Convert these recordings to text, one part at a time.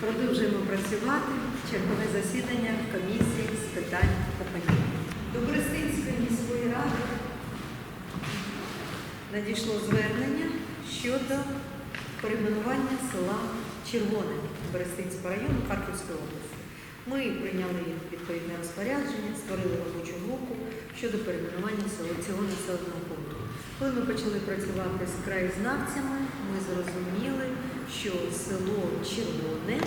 Продовжуємо працювати. Чергове засідання комісії з питань топонімії. До Берестинської міської ради надійшло звернення щодо перейменування села Червоне Берестинського району Харківської області. Ми прийняли відповідне розпорядження, створили робочу групу щодо перейменування села цього населеного пункту. Коли ми почали працювати з краєзнавцями, ми зрозуміли, що село Червоне е,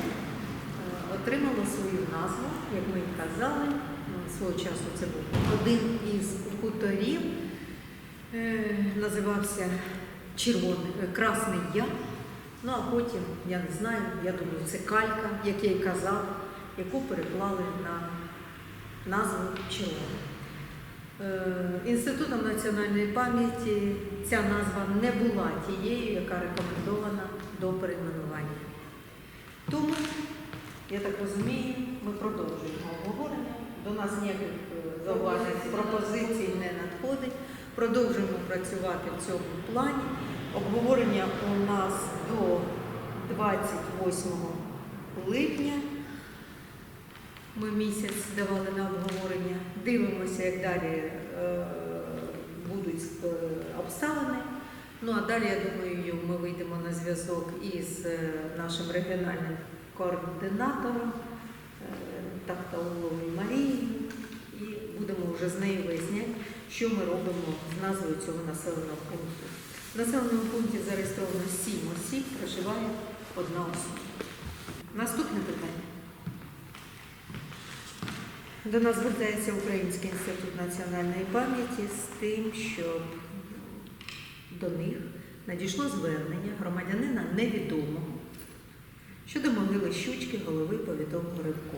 отримало свою назву, як ми і казали, е, свого часу це був один із хуторів, е, називався Червоний, е, Красний Я. Ну а потім, я не знаю, я думаю, це калька, як я й казав, яку переклали на назву Червоне. Інститутом національної пам'яті ця назва не була тією, яка рекомендована до перейменування. Тому, я так розумію, ми продовжуємо обговорення. До нас ніяких е, зауважень, пропозицій не надходить. Продовжуємо працювати в цьому плані. Обговорення у нас до 28 липня. Ми місяць давали на обговорення. Дивимося, як далі е, будуть е, обставини. Ну а далі, я думаю, ми вийдемо на зв'язок із е, нашим регіональним координатором е, Тахтауловою Марією і будемо вже з нею виясняти, що ми робимо з назвою цього населеного пункту. В населеному пункті зареєстровано 7 осіб, проживає одна особа. Наступне питання. До нас звертається Український інститут національної пам'яті з тим, щоб до них надійшло звернення громадянина невідомого щодо могили щучки голови повітового рибку.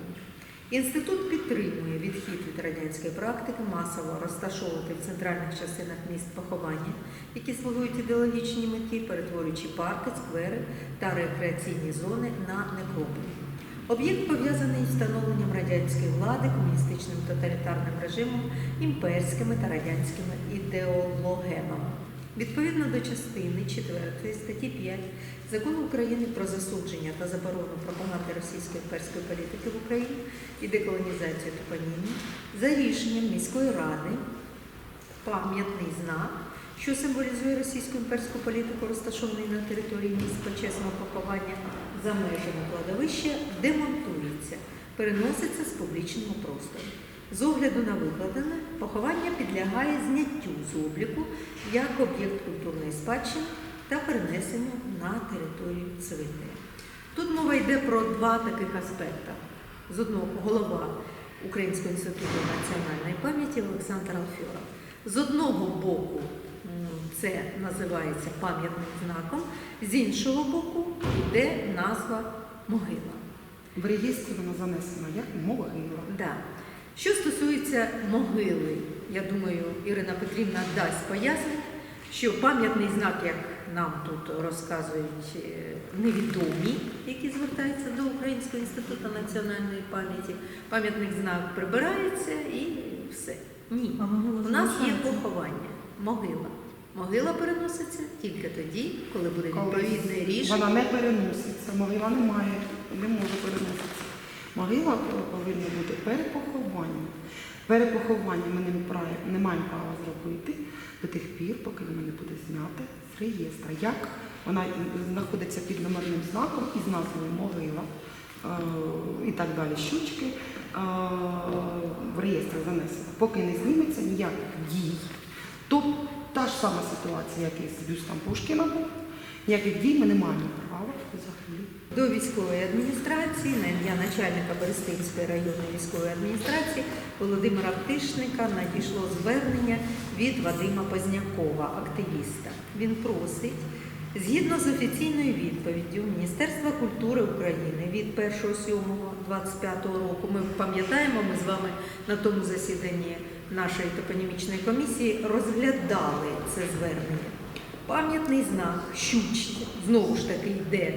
Інститут підтримує відхід від радянської практики масово розташовувати в центральних частинах міст поховання, які слугують ідеологічній меті, перетворюючи парки, сквери та рекреаційні зони на некрополі. Об'єкт пов'язаний з встановленням радянської влади, комуністичним тоталітарним режимом, імперськими та радянськими ідеологемами. Відповідно до частини 4 статті 5 Закону України про засудження та заборону пропаганди російської імперської політики в Україні і деколонізацію топонімії, за рішенням міської ради пам'ятний знак, що символізує російську імперську політику, розташований на території місць почесного поховання за межами кладовища, демонтується, переноситься з публічного простору. З огляду на викладене, поховання підлягає зняттю з обліку як об'єкт культурної спадщини та перенесенню на територію цвинтаря. Тут мова йде про два таких аспекти. З одного голова Українського інституту національної пам'яті Олександр Алфьоров. З одного боку це називається пам'ятним знаком, з іншого боку йде назва могила. В реєстрі вона занесена як могила. Да. Що стосується могили, я думаю, Ірина Петрівна дасть пояснення, що пам'ятний знак, як нам тут розказують е, невідомі, які звертаються до Українського інституту національної пам'яті, пам'ятний знак прибирається і все. Ні. У нас є поховання, могила. Могила переноситься тільки тоді, коли буде відповідне рішення. Вона не переноситься, могила не має, не може переноситися. Могила повинна бути. Перед похованням ми не, маємо права зробити до тих пір, поки вона не буде знята з реєстра. Як вона знаходиться під номерним знаком із назвою могила е, і так далі, щучки е, в реєстр занесена. Поки не зніметься ніяких дій. Тут та ж сама ситуація, як і з бюстом Пушкіна. Ніяких дій ми не маємо права взагалі. До військової адміністрації на ім'я начальника Берестинської районної військової адміністрації Володимира Птишника надійшло звернення від Вадима Познякова, активіста. Він просить, згідно з офіційною відповіддю Міністерства культури України від 1.7.25 року, ми пам'ятаємо, ми з вами на тому засіданні нашої топонімічної комісії розглядали це звернення. Пам'ятний знак щучки, знову ж таки йде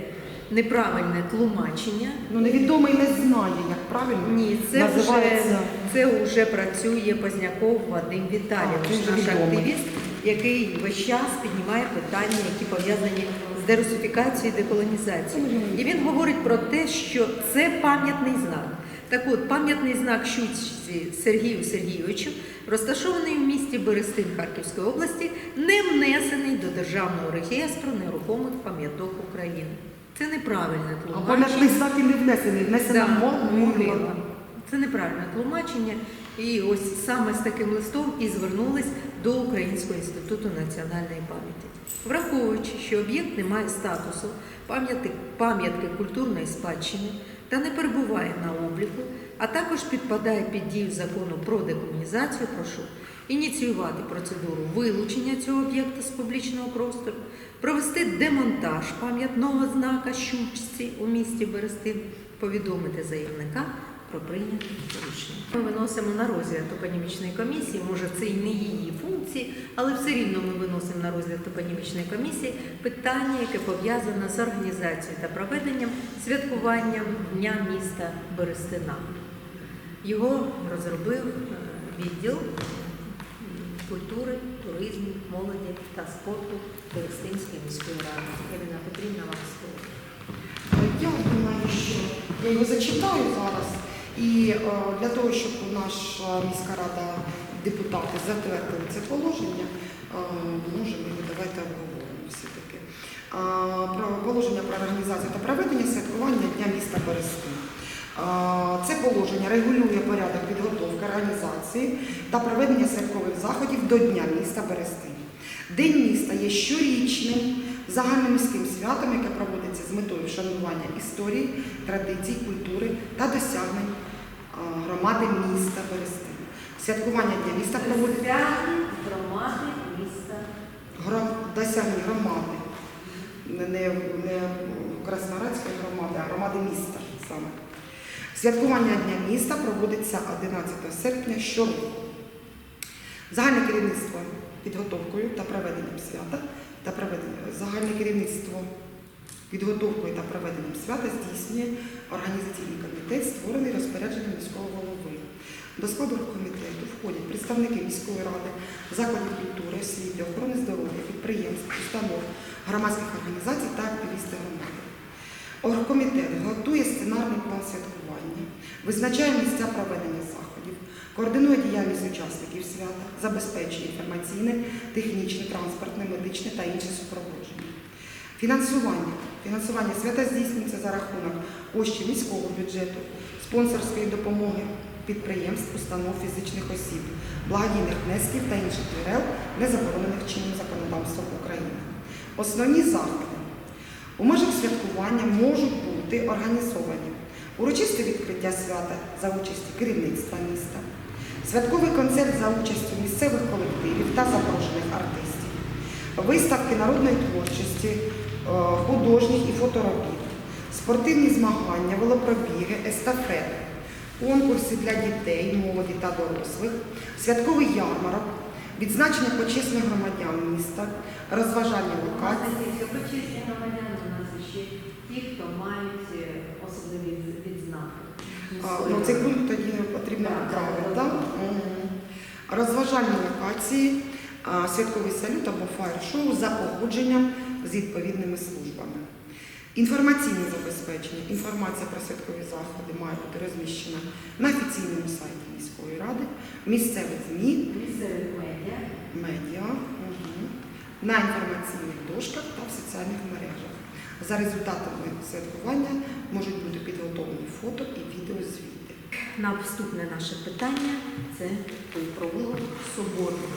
неправильне тлумачення. Ну невідомий не знає, як правильно Ні, це вже, це вже працює Позняков Вадим Віталійович, наш відомий. активіст, який весь час піднімає питання, які пов'язані з дерусифікацію і деколонізацію. І він говорить про те, що це пам'ятний знак. Так от, пам'ятний знак Щучці Сергію Сергійовичу, розташований в місті Берестин Харківської області, не внесений до Державного реєстру нерухомих пам'яток України. Це неправильне тлумачення. пам'ятний знак і не внесений, внесена Да, могила. Це неправильне тлумачення. І ось саме з таким листом і звернулись до Українського інституту національної пам'яті. Враховуючи, що об'єкт не має статусу пам'ятки пам'ятки культурної спадщини та не перебуває на обліку, а також підпадає під дію закону про декомунізацію, прошу ініціювати процедуру вилучення цього об'єкта з публічного простору, провести демонтаж пам'ятного знака Щучці у місті Берестин, повідомити заявника про прийняте рішення. Ми виносимо на розгляд топонімічної комісії. Може, це і не її функції, але все рівно ми виносимо на розгляд топонімічної комісії питання, яке пов'язане з організацією та проведенням святкуванням Дня міста Берестина. Його розробив е, відділ культури, туризму, молоді та спорту Берестинської міської ради. Ірина Петрівна, вам слово. Я думаю, що я його зачитаю зараз. І е, для того, щоб наша міська рада депутати затвердили це положення, е, може ми його давайте обговоримо все-таки. Положення про організацію та проведення святкування Дня міста Берестин. Це положення регулює порядок підготовки організації та проведення святкових заходів до Дня міста Берестин. День міста є щорічним загальноміським святом, яке проводиться з метою вшанування історії, традицій, культури та досягнень громади міста Берестин. Святкування Дня міста проводиться громади міста гром... досягнень громади, не, не, не Краснорадської громади, а громади міста саме. Святкування Дня міста проводиться 11 серпня щороку. Загальне керівництво підготовкою та проведенням свята та проведення загальне керівництво підготовкою та проведенням свята здійснює організаційний комітет, створений розпорядженням міського голови. До складу комітету входять представники міської ради, закладів культури, освіти, охорони здоров'я, підприємств, установ, громадських організацій та активісти громади. Оргкомітет готує сценарний план святкування, визначає місця проведення заходів, координує діяльність учасників свята, забезпечує інформаційне, технічне, транспортне, медичне та інше супроводження. Фінансування. Фінансування свята здійснюється за рахунок коштів міського бюджету, спонсорської допомоги підприємств, установ фізичних осіб, благодійних внесків та інших джерел, не заборонених чинним законодавством України. Основні заходи. У межах святкування можуть бути організовані урочисте відкриття свята за участі керівництва міста, святковий концерт за участю місцевих колективів та запрошених артистів, виставки народної творчості, е, художніх і фоторобіт, спортивні змагання, велопробіги, естафети, конкурси для дітей, молоді та дорослих, святковий ярмарок, відзначення почесних громадян міста, розважальні локації. Ще ті, хто мають е, особливі відзнаки. А, Ну, цей пункт тоді потрібно поправити, так. Розважальні локації, святковий салют або фаєр-шоу за погодженням з відповідними службами. Інформаційне забезпечення. Інформація про святкові заходи має бути розміщена на офіційному сайті міської ради, місцевих ЗМІ, Місцевих медіа. медіа, мгм, на інформаційних дошках та в соціальних мережах. За результатами святкування можуть бути підготовлені фото і відеозвіти. Наступне наше питання це провулок Соборний.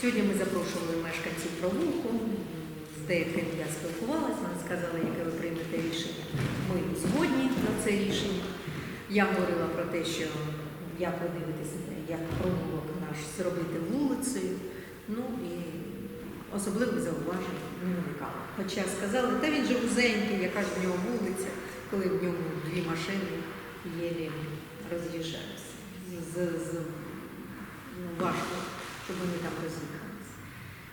Сьогодні ми запрошували мешканців провулку. З деякими я спілкувалася, вони сказали, яке ви приймете рішення. Ми згодні на це рішення. Я говорила про те, що як ви дивитеся, як провулок наш зробити вулицею. Ну і особливих зауважень не виникало. Хоча сказали, та він же вузенький, яка ж в нього вулиця, коли в ньому дві машини єлі роз'їжджаються. З, з, ну, важко, щоб вони там роз'їхалися.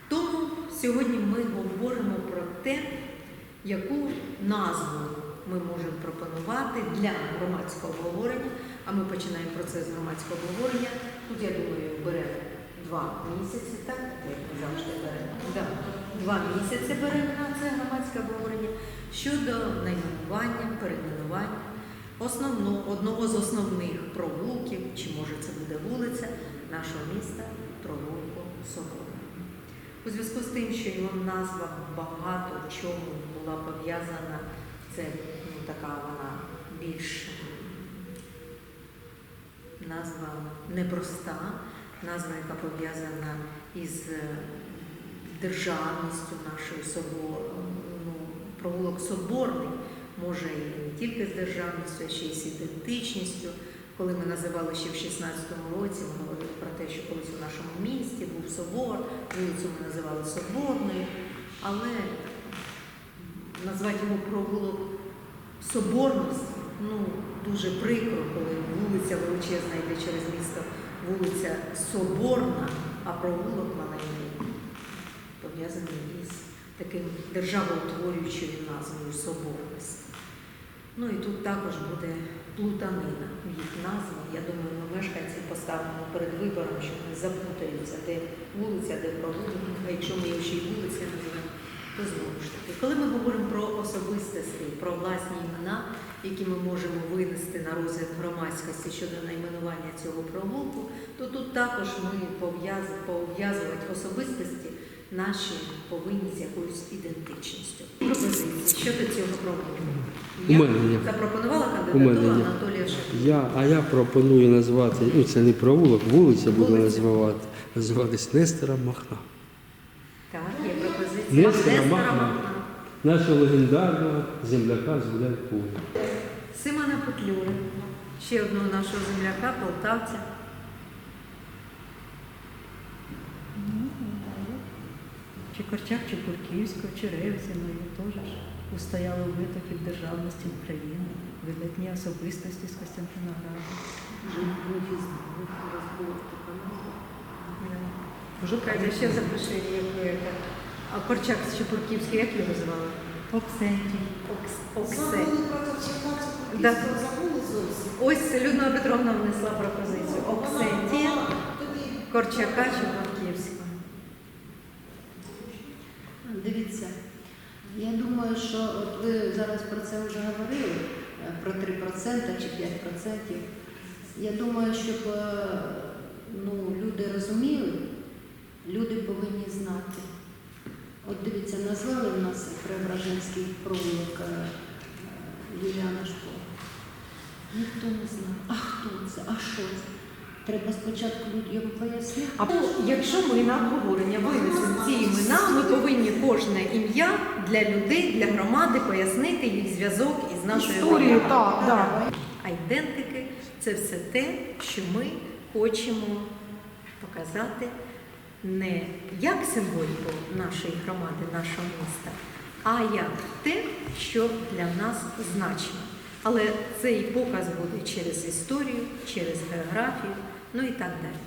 Тому сьогодні ми говоримо про те, яку назву ми можемо пропонувати для громадського обговорення, а ми починаємо процес громадського обговорення. Тут, я думаю, бере два місяці, так? Як завжди беремо. Да. два місяці беремо на це громадське обговорення щодо найменування, перейменування основного, одного з основних провулків, чи може це буде вулиця нашого міста провулку Собора. У зв'язку з тим, що його назва багато в чому була пов'язана, це ну, така вона більш назва непроста, назва, яка пов'язана із е, державністю нашої собору. Ну, провулок Соборний може і не тільки з державністю, а ще й з ідентичністю. Коли ми називали ще в 16-му році, ми говорили про те, що колись у нашому місті був собор, вулицю ми називали Соборною, але назвати його провулок Соборності ну, дуже прикро, коли вулиця величезна йде через місто, вулиця Соборна, а провулок маленький, пов'язаний із таким державоутворюючою назвою Соборність. Ну і тут також буде плутанина в їх назві. Я думаю, ми мешканці поставимо перед вибором, що вони заплутаються, де вулиця, де провулок. А якщо ми ще й вулиця називаємо, то знову ж таки, коли ми говоримо про особистості, про власні імена, які ми можемо винести на розгляд громадськості щодо найменування цього провулку, то тут також ми пов'яз- пов'язувати особистості наші повинні з якоюсь ідентичністю. Пропозиції щодо цього провулку. У Я мене запропонувала кандидатуру. Анатолія Шевченка. Я, а я пропоную назвати, ну це не провулок, вулиця буде називати, називатись Нестора Махна. Нестора Махна. Нашого легендарного земляка з Гуляйполя. Симона Петлюри, ще одного нашого земляка, полтавця. Чи Корчак, чи Курківського, чи Ревзіної теж ж устояли у витоків державності України, видатні особистості з Костянтинограду. Вже ще запиши, як ви. А Корчак Чепурківський, як його звали? Оксентій. Окс, Оксе. Да. Ось Людмила Петровна внесла пропозицію. Оксентія, Корчака Чепурківського. Дивіться, я думаю, що от ви зараз про це вже говорили, е, про 3% чи 5%. Я думаю, щоб е, ну, люди розуміли, люди повинні знати. От дивіться, назвали в нас Преображенський провулок е, Юліана Школа. Ніхто не знає, а хто це, а що це. Треба спочатку людям пояснити. Або якщо ми на обговорення винесемо ці імена, ми повинні кожне ім'я для людей, для громади пояснити їх зв'язок із нашою Історію, так, так. Айдентики це все те, що ми хочемо показати не як символіку нашої громади, нашого міста, а як те, що для нас значимо. Але цей показ буде через історію, через географію, ну і так далі.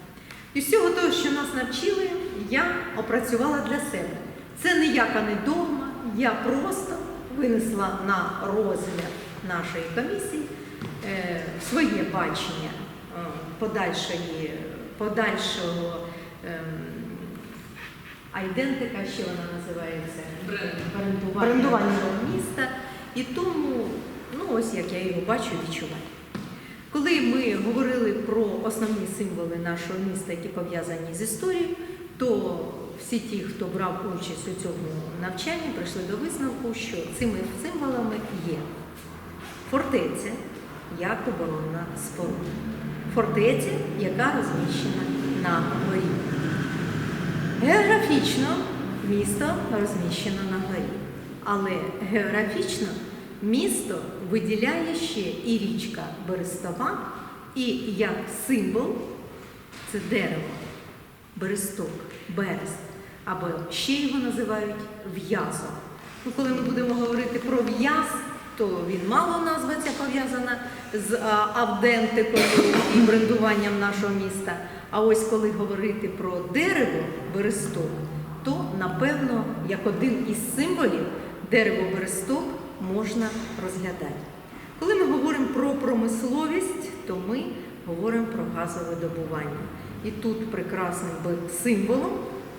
І всього того, що нас навчили, я опрацювала для себе. Це ніяка не догма, я просто винесла на розгляд нашої комісії е, своє бачення е, подальшої, подальшого ем, айдентика, що вона називається брендування Брендування. міста. І тому, ну ось як я його бачу, відчуваю. Коли ми говорили про основні символи нашого міста, які пов'язані з історією, то всі ті, хто брав участь у цьому навчанні, прийшли до висновку, що цими символами є фортеця як оборонна споруда. Фортеця, яка розміщена на горі. Географічно місто розміщено на горі, але географічно місто виділяє ще і річка Берестова, і як символ це дерево, бересток, берест, або ще його називають в'язом. Ну, коли ми будемо говорити про в'яз, то він мало назва пов'язана з авдентикою і брендуванням нашого міста. А ось коли говорити про дерево бересток, то напевно як один із символів дерево бересток можна розглядати. Коли ми говоримо про промисловість, то ми говоримо про газове добування. І тут прекрасним символом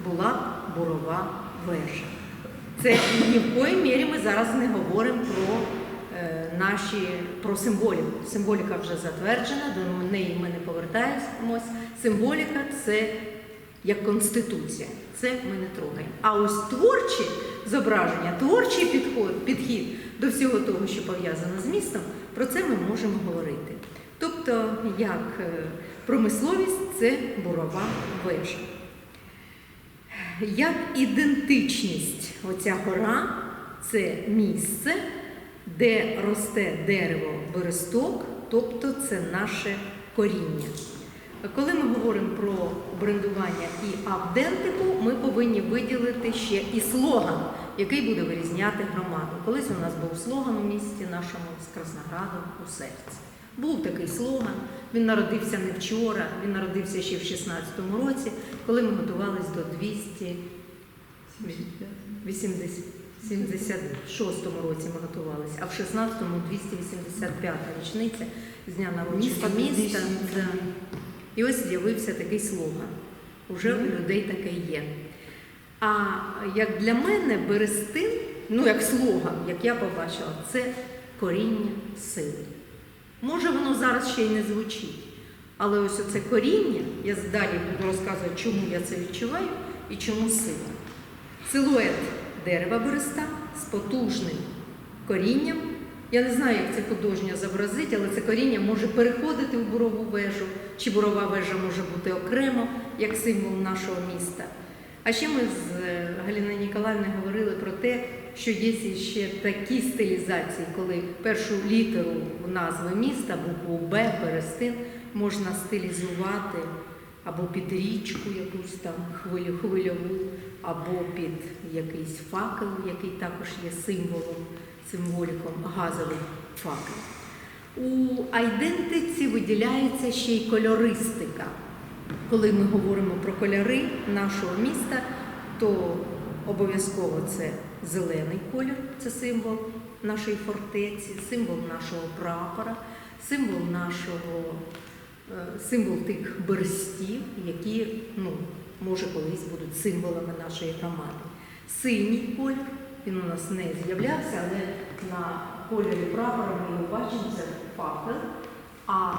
була бурова вежа. Це ні в коїй мірі ми зараз не говоримо про наші про символіку. Символіка вже затверджена, до неї ми не повертаємось. Символіка це як конституція. Це ми не трогаємо. А ось творчі зображення, творчий підход, підхід до всього того, що пов'язано з містом, про це ми можемо говорити. Тобто, як е, промисловість це бурова вежа. Як ідентичність, оця гора це місце, де росте дерево бересток, тобто це наше коріння. Коли ми говоримо про брендування і автентику, ми повинні виділити ще і слоган, який буде вирізняти громаду. Колись у нас був слоган у місті нашому з Красноградом у серці. Був такий слоган. Він народився не вчора, він народився ще в 16-му році, коли ми готувалися до 200 80, 76-му році ми готувалися, а в 16-му 285-та річниця з дня народження Міста. Да. І ось з'явився такий слоган. Уже у людей таке є. А як для мене Берестин, ну як слоган, як я побачила, це коріння сили. Може, воно зараз ще й не звучить. Але ось оце коріння, я далі буду розказувати, чому я це відчуваю і чому сила. Силует дерева береста з потужним корінням. Я не знаю, як це художньо зобразити, але це коріння може переходити в бурову вежу, чи бурова вежа може бути окремо як символ нашого міста. А ще ми з е, Галиною Ніколаївною говорили про те, що є ще такі стилізації, коли першу літеру назви міста, букву Б, Берестин, можна стилізувати або під річку якусь там хвилю хвильову, або під якийсь факел, який також є символом, символіком газовий факел. У айдентиці виділяється ще й кольористика. Коли ми говоримо про кольори нашого міста, то обов'язково це зелений колір, це символ нашої фортеці, символ нашого прапора, символ нашого, символ тих берестів, які ну, може колись будуть символами нашої громади. Синій колір, він у нас не з'являвся, але на кольорі прапора ми бачимо, це факел. А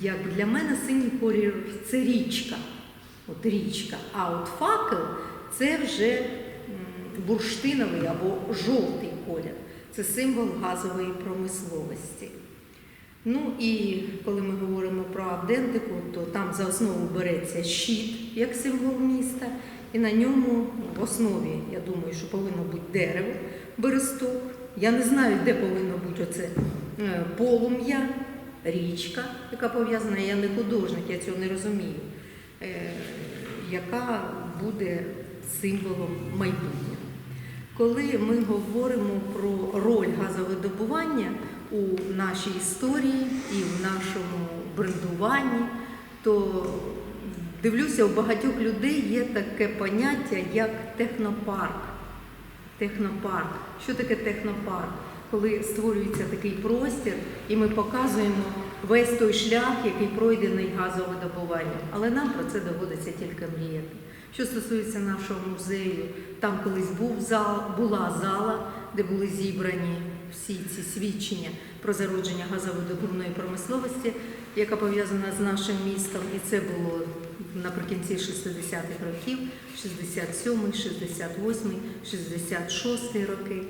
як для мене синій колір це річка. От річка. А от факел це вже бурштиновий або жовтий колір. Це символ газової промисловості. Ну і коли ми говоримо про Авдентику, то там за основу береться щит як символ міста, і на ньому в основі, я думаю, що повинно бути дерево, бересток. Я не знаю, де повинно бути оце е, полум'я, річка, яка пов'язана, я не художник, я цього не розумію, е, яка буде символом майбутнього. Коли ми говоримо про роль газовидобування у нашій історії і в нашому брендуванні, то дивлюся, у багатьох людей є таке поняття, як технопарк. Технопарк. Що таке технопарк? Коли створюється такий простір, і ми показуємо весь той шлях, який пройдений газовидобуванням. Але нам про це доводиться тільки мріяти. Що стосується нашого музею, там колись був зал, була зала, де були зібрані всі ці свідчення про зародження газовидобувної промисловості, яка пов'язана з нашим містом, і це було наприкінці 60-х років, 67-й, 68-й, 66-й роки.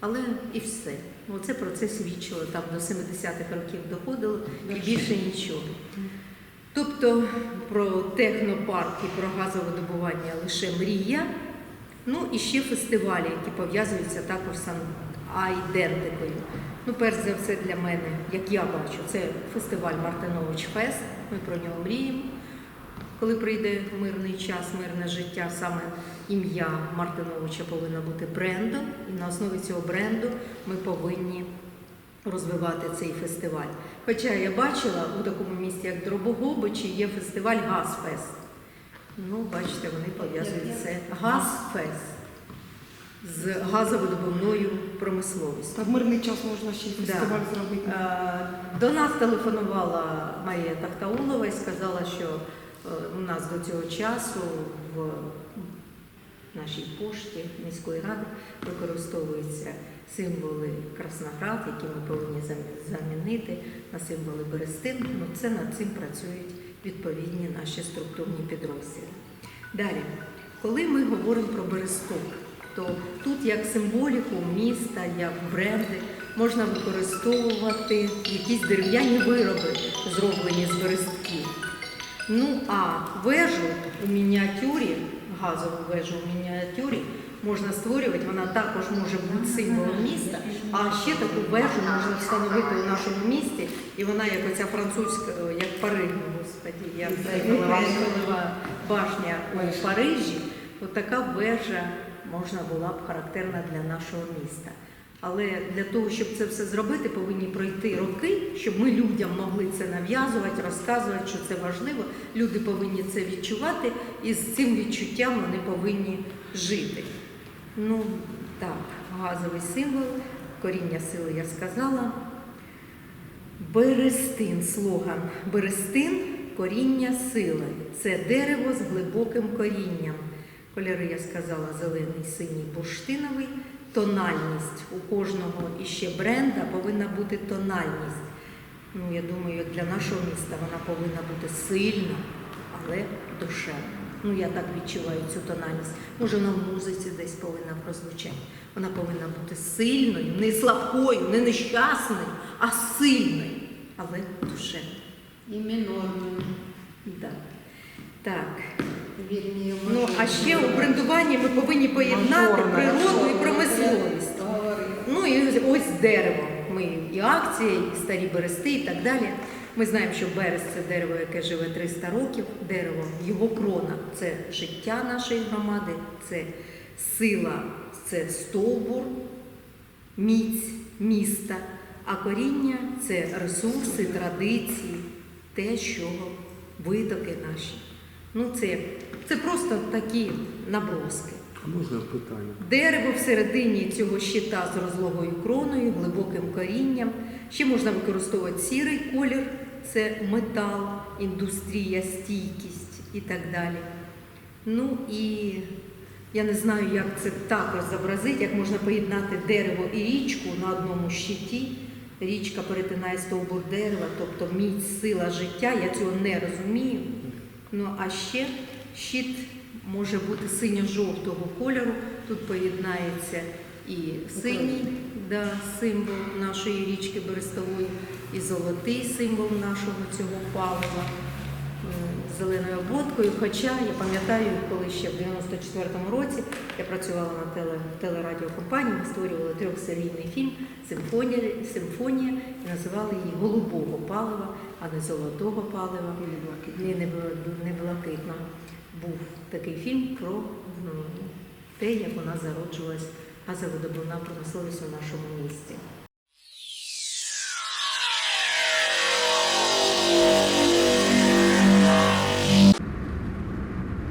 Але і все. Оце про це свідчило, там до 70-х років доходило і більше нічого. Тобто про технопарк і про газовидобування лише мрія. Ну і ще фестивалі, які пов'язуються також з айдентикою. Ну, перш за все для мене, як я бачу, це фестиваль Мартинович Фест. Ми про нього мріємо. Коли прийде мирний час, мирне життя, саме ім'я Мартиновича повинно бути брендом, і на основі цього бренду ми повинні розвивати цей фестиваль. Хоча я бачила у такому місті, як Дробогобичі, є фестиваль Газфест. Ну, бачите, вони пов'язують це Газфест з газовидобувною промисловістю. Та в мирний час можна ще й Да. фестиваль зробити. Е, До нас телефонувала Марія Тахтаулова і сказала, що е, у нас до цього часу в нашій пошті міської ради використовуються символи Красноград, які ми повинні замінити на символи Берестин. Ну, це над цим працюють відповідні наші структурні підрозділи. Далі, коли ми говоримо про Бересток, то тут як символіку міста, як бренди можна використовувати якісь дерев'яні вироби, зроблені з берестків. Ну а вежу у мініатюрі, газову вежу у мініатюрі можна створювати, вона також може бути символом міста, а ще таку вежу можна встановити у нашому місті, і вона як оця французька, як Париж, господі, як башня у Парижі, от така вежа можна була б характерна для нашого міста. Але для того, щоб це все зробити, повинні пройти роки, щоб ми людям могли це нав'язувати, розказувати, що це важливо. Люди повинні це відчувати, і з цим відчуттям вони повинні жити. Ну так, газовий символ, коріння сили я сказала. Берестин, слоган. Берестин коріння сили. Це дерево з глибоким корінням. Кольори я сказала зелений, синій, бурштиновий. Тональність у кожного іще бренда повинна бути тональність. Ну, я думаю, для нашого міста вона повинна бути сильна, але душевна. Ну, я так відчуваю цю тональність. Може, вона в музиці десь повинна прозвучати. Вона повинна бути сильною, не слабкою, не нещасною, а сильною, але душевною. І мінорною. Да. Так. Вірні, Ну, а ще у брендуванні ми повинні поєднати природу і промисловість. Ну і ось дерево. Ми і акції, і старі берести, і так далі. Ми знаємо, що берест це дерево, яке живе 300 років. Дерево, його крона це життя нашої громади, це сила, це стовбур, міць міста. А коріння це ресурси, традиції, те, що витоки наші. Ну, це, це просто такі наброски. А можна питання? Дерево всередині цього щита з розлогою кроною, глибоким корінням. Ще можна використовувати сірий колір, це метал, індустрія, стійкість і так далі. Ну і я не знаю, як це також зобразити, як можна поєднати дерево і річку на одному щиті. Річка перетинає стовбур дерева, тобто міць, сила життя. Я цього не розумію. Ну а ще щит може бути синьо-жовтого кольору. Тут поєднається і синій да, символ нашої річки Берестової, і золотий символ нашого цього палива з зеленою обводкою. Хоча я пам'ятаю, коли ще в 94-му році я працювала на теле, телерадіокомпанії, ми створювали трьохсерійний фільм Симфонія, Симфонія і називали її Голубого палива, а не золотого палива. Ні, не, бл- не блакитно. Був такий фільм про м, те, як нас зароджувалась газовидобувна промисловість у нашому місті.